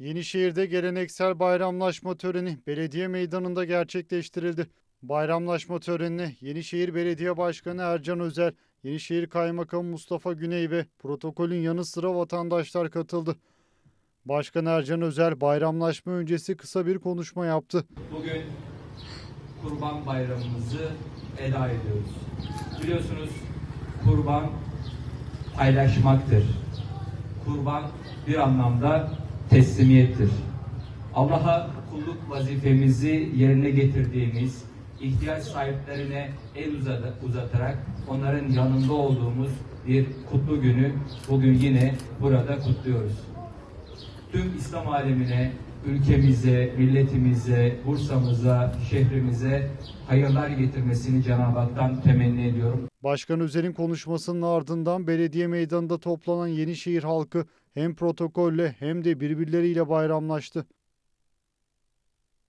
Yenişehir'de geleneksel bayramlaşma töreni belediye meydanında gerçekleştirildi. Bayramlaşma törenine Yenişehir Belediye Başkanı Ercan Özel, Yenişehir Kaymakamı Mustafa Güney ve protokolün yanı sıra vatandaşlar katıldı. Başkan Ercan Özel bayramlaşma öncesi kısa bir konuşma yaptı. Bugün Kurban Bayramımızı eda ediyoruz. Biliyorsunuz kurban paylaşmaktır. Kurban bir anlamda teslimiyettir. Allah'a kulluk vazifemizi yerine getirdiğimiz, ihtiyaç sahiplerine el uzat- uzatarak onların yanında olduğumuz bir kutlu günü bugün yine burada kutluyoruz tüm İslam alemine, ülkemize, milletimize, Bursa'mıza, şehrimize hayırlar getirmesini Cenab-ı Hak'tan temenni ediyorum. Başkan Özel'in konuşmasının ardından belediye meydanında toplanan Yenişehir halkı hem protokolle hem de birbirleriyle bayramlaştı.